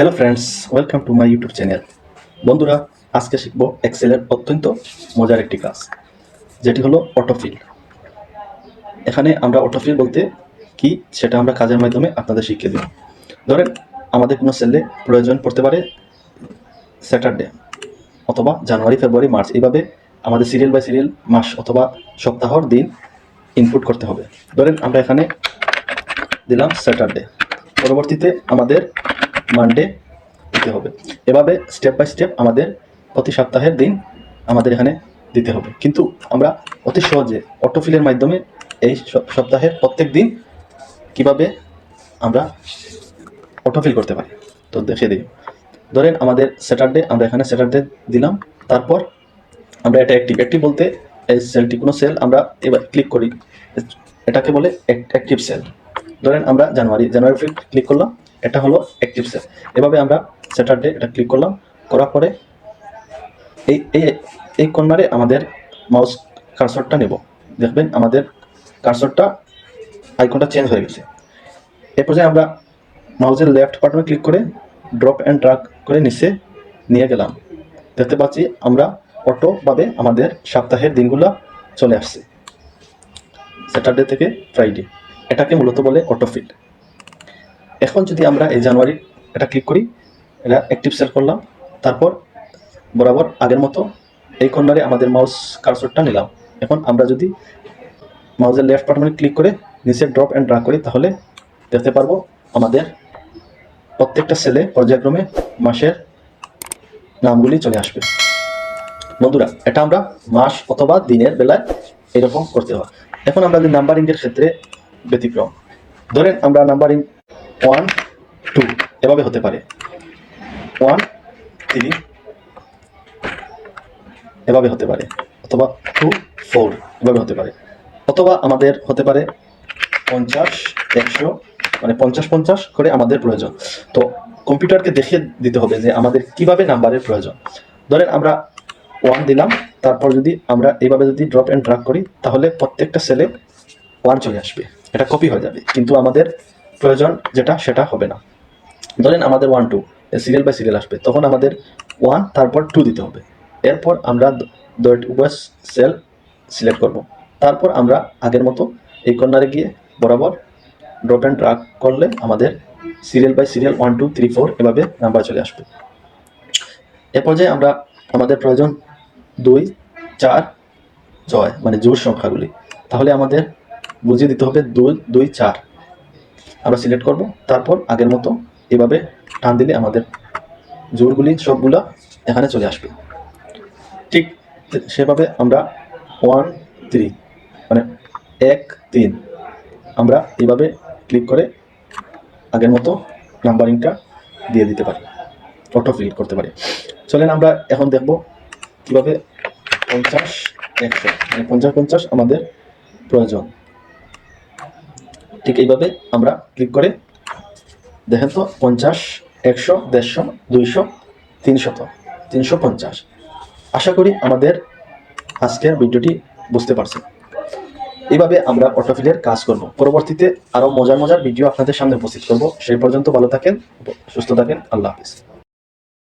Hello friends welcome to my YouTube channel বন্ধুরা, আজকে শিখব এক্সেলের অত্যন্ত মজার একটি কাজ যেটি হলো অটোফিল এখানে আমরা অটোফিল বলতে কি সেটা আমরা কাজের মাধ্যমে আপনাদের শিখিয়ে দিই। ধরেন, আমাদের কোনো সেলে প্রয়োজন পড়তে পারে স্যাটারডে অথবা জানুয়ারি ফেব্রুয়ারি মার্চ এইভাবে আমাদের সিরিয়াল বাই সিরিয়াল মাস অথবা সপ্তাহর দিন ইনপুট করতে হবে। ধরেন, আমরা এখানে দিলাম স্যাটারডে পরবর্তীতে আমাদের মানডে দিতে হবে। এভাবে স্টেপ বাই স্টেপ আমাদের প্রতি সপ্তাহের দিন আমাদের এখানে দিতে হবে। কিন্তু আমরা অতি সহজে অটোফিলের মাধ্যমে এই সপ্তাহের প্রত্যেক দিন কীভাবে আমরা অটোফিল করতে পারি? তো দেখে দিই। ধরেন আমাদের স্যাটারডে আমরা এখানে স্যাটারডে দিলাম। তারপর আমরা এটা অ্যাক্টিভ অ্যাক্টিভ বলতে এই সেলটি কোনো সেল আমরা এবার ক্লিক করি। এটাকে বলে অ্যাক্টিভ সেল ধরেন আমরা জানুয়ারি জানুয়ারি ক্লিক করলাম। এটা হলো অ্যাক্টিভ সেল এভাবে আমরা স্যাটারডে এটা ক্লিক করলাম, করার পরে এই এই এই কর্নারে আমাদের মাউস কার্সরটা নেব। দেখবেন আমাদের কার্সরটা আইকনটা চেঞ্জ হয়ে গেছে। এ পর্যায়ে আমরা মাউসের লেফট বাটনে ক্লিক করে ড্রপ অ্যান্ড ড্রাগ করে নিচে নিয়ে গেলাম। দেখতে পাচ্ছি আমরা অটোভাবে আমাদের সপ্তাহের দিনগুলো চলে আসছে। স্যাটারডে থেকে ফ্রাইডে এটাকে মূলত বলে অটোফিল এখন যদি আমরা এই জানুয়ারি এটা ক্লিক করি, এটা অ্যাক্টিভ সেল করলাম, তারপর বরাবর আগের মতো এই কর্নারে আমাদের মাউস কার্সরটা নিলাম। এখন আমরা যদি মাউসের লেফট বাটনে ক্লিক করে নিচে ড্রপ অ্যান্ড ড্রাগ করি, তাহলে দেখতে পারব আমাদের প্রত্যেকটা সেলে পর্যায়ক্রমে মাসের নামগুলি চলে আসবে। বন্ধুরা, এটা আমরা মাস অথবা দিনের বেলায় এরকম করতে হয়। এখন আমরা যদি নাম্বারিং এর ক্ষেত্রে ব্যতিক্রম, ধরেন আমরা নাম্বারিং ওয়ান টু এভাবে হতে পারে। ওয়ান থ্রি এভাবে হতে পারে। অথবা টু ফোর এভাবে হতে পারে। অথবা আমাদের হতে পারে পঞ্চাশ, একশো মানে পঞ্চাশ পঞ্চাশ করে আমাদের প্রয়োজন। তো কম্পিউটারকে দেখিয়ে দিতে হবে যে আমাদের কীভাবে নাম্বারের প্রয়োজন। ধরেন আমরা ওয়ান দিলাম, তারপর যদি আমরা এইভাবে যদি ড্রপ অ্যান্ড ড্রাগ করি, তাহলে প্রত্যেকটা সেলে ওয়ান চলে আসবে। এটা কপি হয়ে যাবে। কিন্তু আমাদের প্রয়োজন যেটা, সেটা হবে না। ধরেন আমাদের one two serial by serial আসবে, তখন আমাদের ওয়ান তারপর টু দিতে হবে। এরপর আমরা উভয় সেল সিলেক্ট করব। তারপর আমরা আগের মতো এই কর্নারে গিয়ে বরাবর ড্রপ অ্যান্ড ড্রাগ করলে আমাদের serial by serial one two three four এভাবে নাম্বার চলে আসবে। এ পর্যায়ে আমরা আমাদের প্রয়োজন দুই, চার, ছয় মানে জোর সংখ্যাগুলি। তাহলে আমাদের বুঝিয়ে দিতে হবে দুই দুই, চার। আমরা সিলেক্ট করব। তারপর আগের মতো এভাবে টান দিলে আমাদের জোরগুলি সবগুলা এখানে চলে আসবে। ঠিক সেভাবে আমরা ওয়ান থ্রি মানে এক, তিন, আমরা এভাবে ক্লিক করে আগের মতো নাম্বারিংটা দিয়ে দিতে পারি অটো ফিল করতে পারি। চলেন আমরা এখন দেখব কীভাবে পঞ্চাশ একশো মানে পঞ্চাশ পঞ্চাশ আমাদের প্রয়োজন। ঠিক এইভাবে আমরা ক্লিক করে দেখেন তো পঞ্চাশ, একশো, দেড়শো, দুইশো, তিনশত, তিনশো পঞ্চাশ। আশা করি আমাদের আজকের ভিডিওটি বুঝতে পারছেন। এইভাবে আমরা অটোফিলের কাজ করব। পরবর্তীতে আরও মজার মজার ভিডিও আপনাদের সামনে উপস্থিত করব। সেই পর্যন্ত ভালো থাকেন, সুস্থ থাকেন, আল্লাহ হাফিজ।